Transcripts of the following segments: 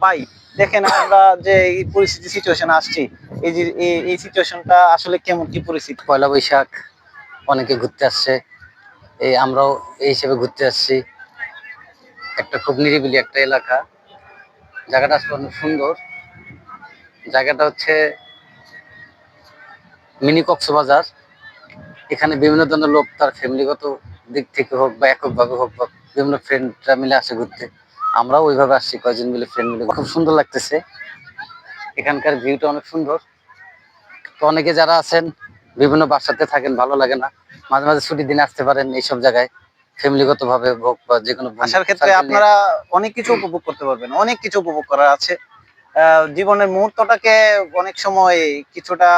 পাই। দেখেন আমরা যে এই পরিস্থিতি সিচুয়েশন আসছি, এই যে এই- সিচুয়েশনটা আসলে কেমন, কি পরিস্থিতি? পয়লা বৈশাখ, অনেকে ঘুরতে আসছে। এই আমরাও এই হিসেবে ঘুরতে আসছি। একটা খুব নিরিবিলি একটা এলাকা। জায়গাটা আসলে অনেক সুন্দর। জায়গাটা হচ্ছে মিনি কক্সবাজার। এখানে বিভিন্ন ধরনের লোক তার ফ্যামিলিগত দিক থেকে হোক বা এককভাবে হোক বা বিভিন্ন ফ্রেন্ডরা মিলে আসে ঘুরতে। আমরাও ওইভাবে আসছি কয়েকজন মিলে ফ্রেন্ড মিলে। খুব সুন্দর লাগতেছে। এখানকার ভিউটা অনেক সুন্দর। তো অনেকে যারা আছেন বিভিন্ন বাসাতে থাকেন ভালো লাগে না। মাঝে মাঝে ছুটির দিনে আসতে পারেন এইসব জায়গায় ফ্যামিলিগত ভাবে হোক বা যে কোনো আসার ক্ষেত্রে আপনারা অনেক কিছু উপভোগ করতে পারবেন অনেক কিছু উপভোগ করার আছে। আহ, জীবনের মুহূর্তটাকে অনেক সময় কিছুটা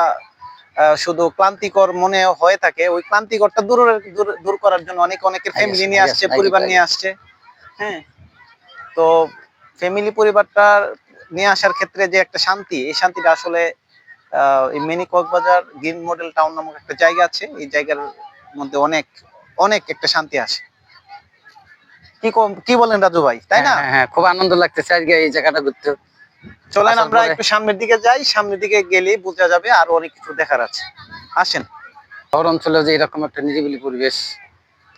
শুধু ক্লান্তিকর মনে হয়ে থাকে। ওই ক্লান্তিকরটা দূর- দূর করার জন্য অনেক অনেকের ফ্যামিলি নিয়ে আসছে পরিবার নিয়ে আসছে। হ্যাঁ। তো ফ্যামিলি পরিবারটা নিয়ে আসার ক্ষেত্রে যে একটা শান্তি এই শান্তিটা আসলে এই mini Cox's Bazar green model town নামক একটা জায়গা আছে। এই জায়গার মধ্যে অনেক অনেক একটা শান্তি আসে কি কম- কি বলেন রাজু ভাই তাই না? হ্যাঁ হ্যাঁ খুব আনন্দ লাগতেছে আজকে এই জায়গাটা ঘুরতে। চলেন আমরা একটু সামনের দিকে যাই সামনের দিকে গেলেই বোঝা যাবে আর অনেক কিছু দেখার আছে। আসেন। শহর অঞ্চলে যে এরকম একটা নিরিবিলি পরিবেশ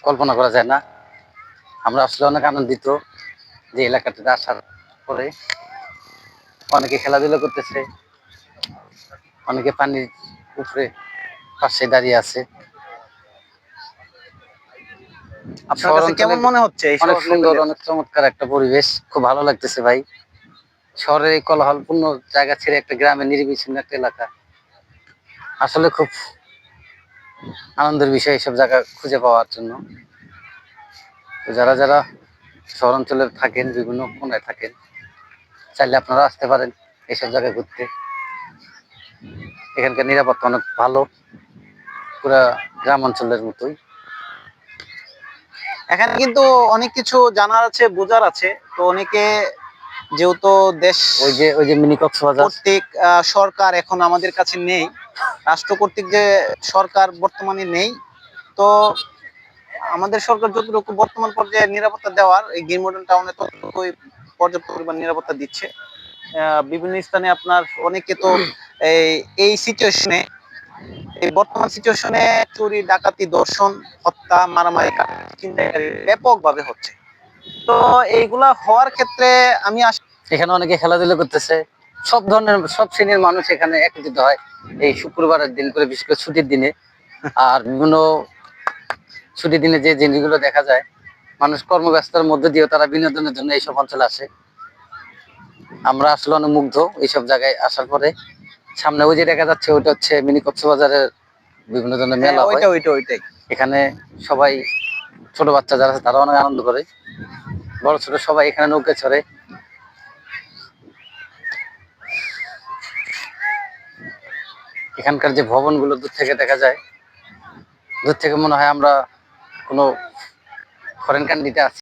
কল্পনা করা যায় না। আমরা আসলে অনেক আনন্দিত। যে এলাকাটাতে আসার পরে অনেকে খেলাধুলা করতেছে অনেকে পানির উপরে পাশে দাঁড়িয়ে আছে। আপনার কাছে কেমন মনে হচ্ছে অনেক সুন্দর অনেক চমৎকার একটা পরিবেশ খুব ভালো লাগতেছে ভাই। শহরের এই কোলাহলপূর্ণ জায়গা ছেড়ে একটা গ্রামে নিরিবিচ্ছিন্ন একটা এলাকা আসলে খুব আনন্দের বিষয় এইসব জায়গা খুঁজে পাওয়ার জন্য। তো যারা যারা শহর অঞ্চলে থাকেন বিভিন্ন কোনায় থাকেন চাইলে আপনারা আসতে পারেন এইসব জায়গায় ঘুরতে। এখানকার নিরাপত্তা অনেক ভালো পুরা গ্রাম অঞ্চলের মতোই। এখানে কিন্তু অনেক কিছু জানার আছে বোঝার আছে। তো অনেকে যেহেতু দেশ ওই যে ওই যে মিনি কক্সবাজার। কর্তৃক আহ, সরকার এখন আমাদের কাছে নেই রাষ্ট্র কর্তৃক যে সরকার বর্তমানে নেই তো আমাদের সরকার যতটুকু বর্তমান পর্যায়ে নিরাপত্তা দেওয়ার, এই গ্রিন মডেল টাউনে ততটুকুই পর্যাপ্ত পরিমাণ নিরাপত্তা দিচ্ছে। বিভিন্ন স্থানে আপনার অনেকে তো এই সিচুয়েশনে এই বর্তমান সিচুয়েশনে চুরি, ডাকাতি দর্শন হত্যা, মারামারি ব্যাপকভাবে হচ্ছে। তো এইগুলা হওয়ার ক্ষেত্রে আমি এখানে অনেকে খেলাধুলা করতেছে। সব ধরনের, সব শ্রেণির মানুষ এখানে একত্রিত হয় এই শুক্রবারের দিন করে, বিশেষ করে ছুটির দিনে। আর বিভিন্ন ছুটির দিনে যে জিনিসগুলো দেখা যায় মানুষ কর্মব্যস্ততার মধ্যে দিয়েও তারা বিনোদনের জন্য এইসব অঞ্চলে আসে। আমরা আসলে অনেক মুগ্ধ এইসব জায়গায় আসার পরে। সামনে ওই যে দেখা যাচ্ছে ওইটা হচ্ছে মিনি কক্সবাজারের বিভিন্ন ধরনের মেলা ওইটা ওইটা ওইটাই। এখানে সবাই ছোট বাচ্চা যারা আছে তারা অনেক আনন্দ করে। বড় ছোট সবাই এখানে নৌকা চড়ে। এখানকার যে ভবনগুলো দূর থেকে দেখা যায় দূর থেকে মনে হয় আমরা কোনো ফরেন কান্ট্রিতে আছি।